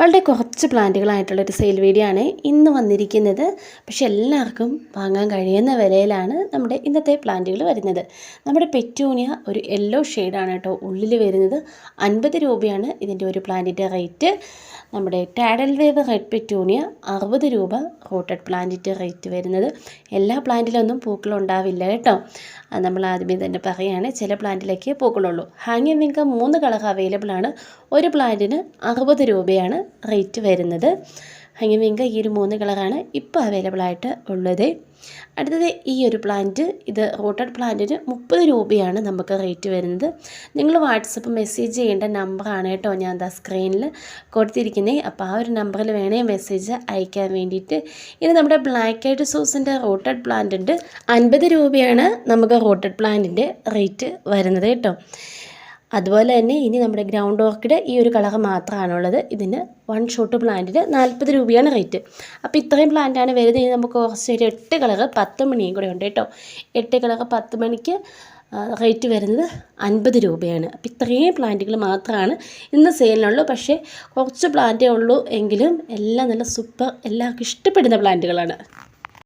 വളരെ കുറച്ച് പ്ലാന്റുകളായിട്ടുള്ളൊരു sale video ആണ് ഇന്ന് വന്നിരിക്കുന്നത്. പക്ഷെ എല്ലാവർക്കും വാങ്ങാൻ കഴിയുന്ന വിലയിലാണ് നമ്മുടെ ഇന്നത്തെ പ്ലാന്റുകൾ വരുന്നത്. നമ്മുടെ പെറ്റൂണിയ ഒരു യെല്ലോ ഷെയ്ഡാണ് കേട്ടോ ഉള്ളിൽ വരുന്നത്. അൻപത് രൂപയാണ് ഇതിന്റെ ഒരു പ്ലാന്റിന്റെ റേറ്റ്. നമ്മുടെ ടാഡൽ വേവ് റെഡ് പെറ്റൂണിയ അറുപത് രൂപ റോട്ടഡ് പ്ലാന്റിന്റെ റേറ്റ് വരുന്നത്. എല്ലാ പ്ലാന്റിലൊന്നും പൂക്കളുണ്ടാവില്ല കേട്ടോ. നമ്മൾ ആദ്യമേ തന്നെ പറയുകയാണ് ചില പ്ലാന്റിലേക്ക് പൂക്കളുള്ളൂ ഹാങ്ങിങ് നിങ്ങൾക്ക് മൂന്ന് കളർ അവൈലബിൾ ആണ്. ഒരു പ്ലാന്റിന് അറുപത് രൂപയാണ് റേറ്റ് വരുന്നത്. ഹാങ്ങിങ് വിങ്ക ഈ ഒരു മൂന്ന് കളറാണ് ഇപ്പോൾ അവൈലബിൾ ആയിട്ട് ഉള്ളത്. അടുത്തത് ഈ ഒരു പ്ലാന്റ് ഇത് റോട്ടഡ് പ്ലാന്റിന് മുപ്പത് രൂപയാണ് നമുക്ക് റേറ്റ് വരുന്നത്. നിങ്ങൾ വാട്സപ്പ് മെസ്സേജ് ചെയ്യേണ്ട നമ്പറാണ് കേട്ടോ ഞാൻ എന്താ സ്ക്രീനിൽ കൊടുത്തിരിക്കുന്നത് അപ്പോൾ ആ ഒരു നമ്പറിൽ വേണേ മെസ്സേജ് അയക്കാൻ വേണ്ടിയിട്ട്. ഇനി നമ്മുടെ ബ്ലാക്ക് ഐഡ് സോസിന്റെ റോട്ടഡ് പ്ലാന്റ് ഉണ്ട് അൻപത് രൂപയാണ് നമുക്ക് റോട്ടഡ് പ്ലാന്റിന്റെ റേറ്റ് വരുന്നത് കേട്ടോ. അതുപോലെ തന്നെ ഇനി നമ്മുടെ ഗ്രൗണ്ട് ഓർക്കിഡ് ഈ ഒരു കളർ മാത്രമാണുള്ളത്. ഇതിന് വൺ ഷോട്ട് പ്ലാന്റിന് നാൽപ്പത് രൂപയാണ് റേറ്റ് അപ്പോൾ ഇത്രയും പ്ലാന്റാണ് വരുന്നത്. ഇനി നമുക്ക് കുറച്ച് ഒരു എട്ട് കളർ പത്ത് മണിയും കൂടെ ഉണ്ട് കേട്ടോ. എട്ട് കളർ പത്ത് മണിക്ക് റേറ്റ് വരുന്നത് അൻപത് രൂപയാണ്. അപ്പോൾ ഇത്രയും പ്ലാന്റുകൾ മാത്രമാണ് ഇന്ന് സെയിലിനുള്ളൂ പക്ഷേ കുറച്ച് പ്ലാന്റേ ഉള്ളൂ എങ്കിലും എല്ലാം നല്ല സൂപ്പർ എല്ലാവർക്കും ഇഷ്ടപ്പെടുന്ന പ്ലാന്റുകളാണ്